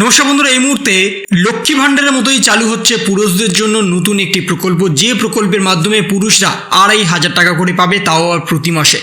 নমস্কার বন্ধুরা, এই মুহূর্তে লক্ষ্মী ভাণ্ডারের মতোই চালু হচ্ছে পুরুষদের জন্য নতুন একটি প্রকল্প। যে প্রকল্পের মাধ্যমে পুরুষরা আড়াই হাজার টাকা করে পাবে তাও আবার প্রতি মাসে।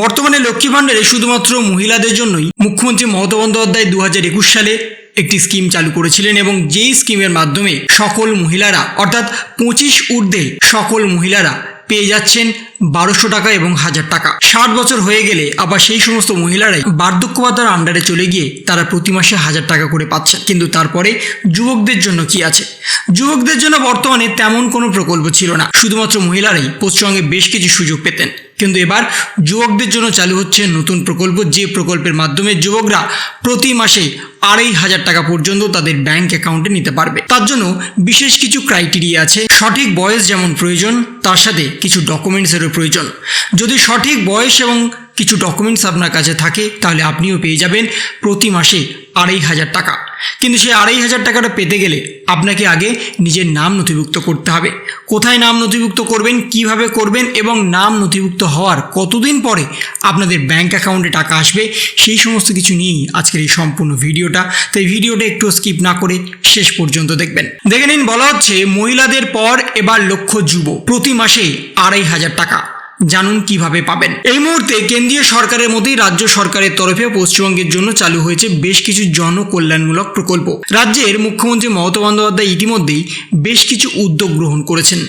বর্তমানে লক্ষ্মী ভাণ্ডারে শুধুমাত্র মহিলাদের জন্যই মুখ্যমন্ত্রী মমতা বন্দ্যোপাধ্যায় দু হাজার একুশ সালে একটি স্কিম চালু করেছিলেন এবং যেই স্কিমের মাধ্যমে সকল মহিলারা, অর্থাৎ পঁচিশ ঊর্ধ্বে সকল মহিলারা পেয়ে যাচ্ছেন বারোশো টাকা এবং হাজার টাকা। ষাট বছর হয়ে গেলে আবার সেই সমস্ত মহিলারাই বার্ধক্য ভাতার আন্ডারে চলে গিয়ে তারা প্রতি মাসে হাজার টাকা করে পাচ্ছেন। কিন্তু তারপরে যুবকদের জন্য কি আছে? যুবকদের জন্য বর্তমানে তেমন কোনো প্রকল্প ছিল না। শুধুমাত্র মহিলারাই পশ্চিমবঙ্গে বেশ কিছু সুযোগ পেতেন। কিন্তু এবার যুবকদের জন্য চালু হচ্ছে নতুন প্রকল্প। যে প্রকল্পের মাধ্যমে যুবকরা প্রতি মাসে আড়াই হাজার টাকা পর্যন্ত তাদের ব্যাংক অ্যাকাউন্টে নিতে পারবে। তার জন্য বিশেষ কিছু ক্রাইটেরিয়া আছে। সঠিক বয়স যেমন প্রয়োজন, তার সাথে কিছু ডকুমেন্টসেরও প্রয়োজন। যদি সঠিক বয়স এবং কিছু ডকুমেন্টস আপনার কাছে থাকে, তাহলে আপনিও পেয়ে যাবেন প্রতি মাসে আড়াই হাজার টাকা। কিন্তু সেই আড়াই হাজার টাকাটা পেতে গেলে আপনাকে আগে নিজের নাম নথিভুক্ত করতে হবে। কোথায় নাম নথিভুক্ত করবেন, কীভাবে করবেন এবং নাম নথিভুক্ত হওয়ার কতদিন পরে আপনাদের ব্যাংক অ্যাকাউন্টে টাকা আসবে, সেই সমস্ত কিছু নিয়েই আজকের এই সম্পূর্ণ ভিডিওটা। তাই ভিডিওটা একটু স্কিপ না করে শেষ পর্যন্ত দেখবেন। দেখে নিন বলা হচ্ছে, মহিলাদের পর এবার লক্ষ্য যুব প্রতি মাসে আড়াই হাজার টাকা। জানুন কীভাবে পাবেন। এই মুহূর্তে কেন্দ্রীয় সরকারের মধ্যেই রাজ্য সরকারের তরফে পশ্চিমবঙ্গের জন্য চালু হয়েছে বেশ কিছু জনকল্যাণমূলক প্রকল্প। রাজ্যের মুখ্যমন্ত্রী মমতা বন্দ্যোপাধ্যায় ইতিমধ্যেই বেশ কিছু উদ্যোগ গ্রহণ করেছেন,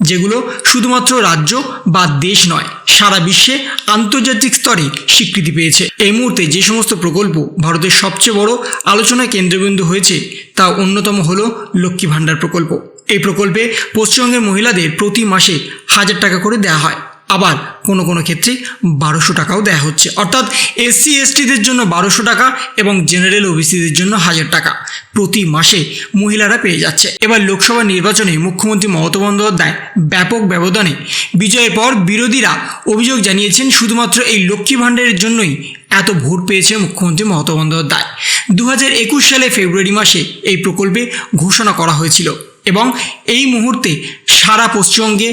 যেগুলো শুধুমাত্র রাজ্য বা দেশ নয়, সারা বিশ্বে আন্তর্জাতিক স্তরে স্বীকৃতি পেয়েছে। এই মুহূর্তে যে সমস্ত প্রকল্প ভারতের সবচেয়ে বড় আলোচনায় কেন্দ্রবিন্দু হয়েছে, তা অন্যতম হলো লক্ষ্মী ভাণ্ডার প্রকল্প। এই প্রকল্পে পশ্চিমবঙ্গের মহিলাদের প্রতি মাসে হাজার টাকা করে দেওয়া হয়। আবার কোনো কোনো ক্ষেত্রে বারোশো টাকাও দেওয়া হচ্ছে। অর্থাৎ এসসি এসটিদের জন্য বারোশো টাকা এবং জেনারেল ওবিসিদের জন্য হাজার টাকা প্রতি মাসে মহিলারা পেয়ে যাচ্ছে। এবার লোকসভা নির্বাচনে মুখ্যমন্ত্রী মমতা বন্দ্যোপাধ্যায় ব্যাপক ব্যবধানে বিজয়ের পর বিরোধীরা অভিযোগ জানিয়েছেন, শুধুমাত্র এই লক্ষ্মী ভাণ্ডারের জন্যই এত ভোট পেয়েছে মুখ্যমন্ত্রী মমতা বন্দ্যোপাধ্যায়। দু হাজার একুশ সালে ফেব্রুয়ারি মাসে এই প্রকল্পে ঘোষণা করা হয়েছিল। এবং এই মুহূর্তে সারা পশ্চিমবঙ্গে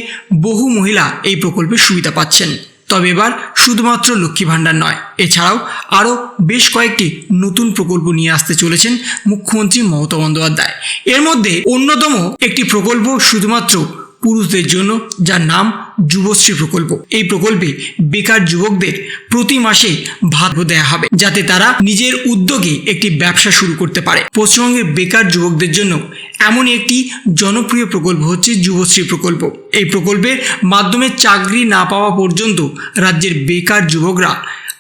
বহু মহিলা এই প্রকল্পের সুবিধা পাচ্ছেন। তবে এবার শুধুমাত্র লক্ষ্মী ভাণ্ডার নয়, এছাড়াও আরও বেশ কয়েকটি নতুন প্রকল্প নিয়ে আসতে চলেছেন মুখ্যমন্ত্রী মমতা বন্দ্যোপাধ্যায়। এর মধ্যে অন্যতম একটি প্রকল্প শুধুমাত্র পুরুষদের জন্য, যার নাম যুবশ্রী প্রকল্প। এই প্রকল্পে বেকার যুবকদের প্রতি মাসে ভাত দেওয়া হবে, যাতে তারা নিজের উদ্যোগে একটি ব্যবসা শুরু করতে পারে। পশ্চিমবঙ্গের বেকার যুবকদের জন্য এমনই একটি জনপ্রিয় প্রকল্প হচ্ছে যুবশ্রী প্রকল্প। এই প্রকল্পের মাধ্যমে চাকরি না পাওয়া পর্যন্ত রাজ্যের বেকার যুবকরা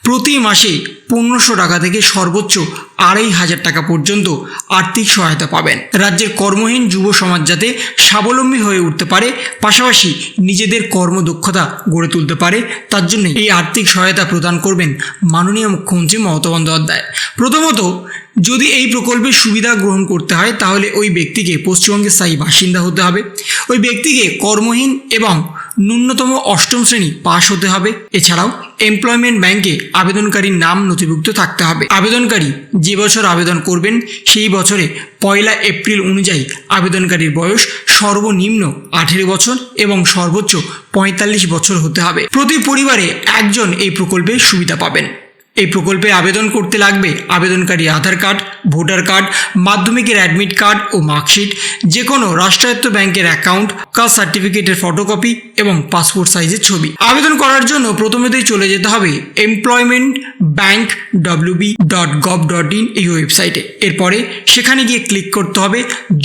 প্রতি মাসে পনেরোশো টাকা থেকে সর্বোচ্চ আড়াই হাজার টাকা পর্যন্ত আর্থিক সহায়তা পাবেন। রাজ্যের কর্মহীন যুব সমাজ যাতে স্বাবলম্বী হয়ে উঠতে পারে, পাশাপাশি নিজেদের কর্মদক্ষতা গড়ে তুলতে পারে, তার জন্য এই আর্থিক সহায়তা প্রদান করবেন মাননীয় মুখ্যমন্ত্রী মমতা বন্দ্যোপাধ্যায়। প্রথমত, যদি এই প্রকল্পের সুবিধা গ্রহণ করতে হয়, তাহলে ওই ব্যক্তিকে পশ্চিমবঙ্গের স্থায়ী বাসিন্দা হতে হবে। ওই ব্যক্তিকে কর্মহীন এবং ন্যূনতম অষ্টম শ্রেণি পাশ হতে হবে। এছাড়াও এমপ্লয়মেন্ট ব্যাংকে আবেদনকারীর নাম নথিভুক্ত থাকতে হবে। আবেদনকারী যে বছর আবেদন করবেন, সেই বছরে পয়লা এপ্রিল অনুযায়ী আবেদনকারীর বয়স সর্বনিম্ন আঠেরো বছর এবং সর্বোচ্চ পঁয়তাল্লিশ বছর হতে হবে। প্রতি পরিবারে একজন এই প্রকল্পে সুবিধা পাবেন। এই প্রকল্পে আবেদন করতে লাগবে আবেদনকারী আধার কার্ড, ভোটার কার্ড, মাধ্যমিকের অ্যাডমিট কার্ড ও মার্কশিট যে কোনো রাষ্ট্রায়ত্ত ব্যাংকের অ্যাকাউন্ট, কাস্ট সার্টিফিকেটের ফটোকপি এবং পাসপোর্ট সাইজের ছবি। আবেদন করার জন্য প্রথমেতেই চলে যেতে হবে employment bank WB dot gov dot in এই ওয়েবসাইটে এরপরে সেখানে গিয়ে ক্লিক করতে হবে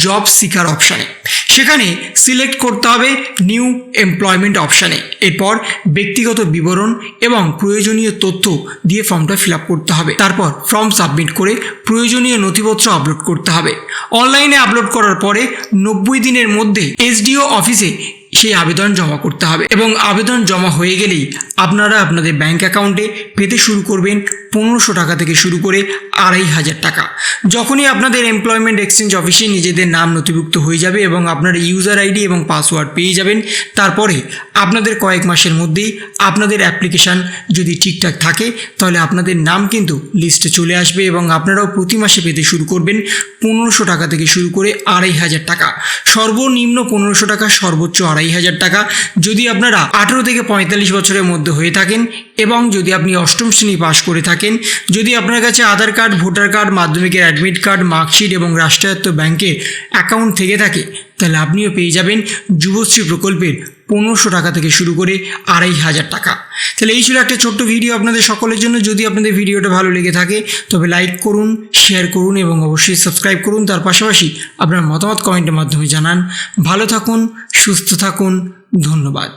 জব সিকার অপশানে সেখানে সিলেক্ট করতে হবে নিউ এমপ্লয়মেন্ট অপশানে এরপর ব্যক্তিগত বিবরণ এবং প্রয়োজনীয় তথ্য দিয়ে ফর্মটা ফিল আপ করতে হবে। তারপর ফর্ম সাবমিট করে প্রয়োজনীয় নথিপত্র আপলোড করতে হবে। অনলাইনে আপলোড করার পরে নব্বই দিনের মধ্যে এসডিও অফিসে সেই আবেদন জমা করতে হবে। এবং আবেদন জমা হয়ে গেলেই আপনারা আপনাদের ব্যাংক অ্যাকাউন্টে পেতে শুরু করবেন পনেরোশো টাকা থেকে শুরু করে আড়াই হাজার টাকা। যখনই আপনাদের এমপ্লয়মেন্ট এক্সচেঞ্জ অফিসে নিজেদের নাম নথিভুক্ত হয়ে যাবে এবং আপনারা ইউজার আইডি এবং পাসওয়ার্ড পেয়ে যাবেন, তারপরে আপনাদের কয়েক মাসের মধ্যেই আপনাদের অ্যাপ্লিকেশান যদি ঠিকঠাক থাকে, তাহলে আপনাদের নাম কিন্তু লিস্টে চলে আসবে এবং আপনারাও প্রতি মাসে পেতে শুরু করবেন পনেরোশো টাকা থেকে শুরু করে আড়াই হাজার টাকা। সর্বনিম্ন পনেরোশো টাকা, সর্বোচ্চ আড়াই হাজার টাকা। যদি আপনারা আঠেরো থেকে পঁয়তাল্লিশ বছরের মধ্যে হয়ে থাকেন এবং যদি আপনি অষ্টম শ্রেণি পাশ করে থাকেন, যদি আপনার কাছে আধার কার্ড, ভোটার কার্ড, মাধ্যমিকের অ্যাডমিট কার্ড মার্কশিট এবং রাষ্ট্রায়ত্ত ব্যাংকের অ্যাকাউন্ট থেকে থাকে, তাহলে আপনিও পেয়ে যাবেন যুবশ্রী প্রকল্পের পনেরোশো টাকা থেকে শুরু করে আড়াই হাজার টাকা। তাহলে এই ছিল একটা ছোট্ট ভিডিও আপনাদের সকলের জন্য। যদি আপনাদের ভিডিওটা ভালো লেগে থাকে, তবে লাইক করুন শেয়ার করুন এবং অবশ্যই সাবস্ক্রাইব করুন। তার পাশাপাশি আপনার মতামত কমেন্টের মাধ্যমে জানান। ভালো থাকুন, সুস্থ থাকুন, ধন্যবাদ।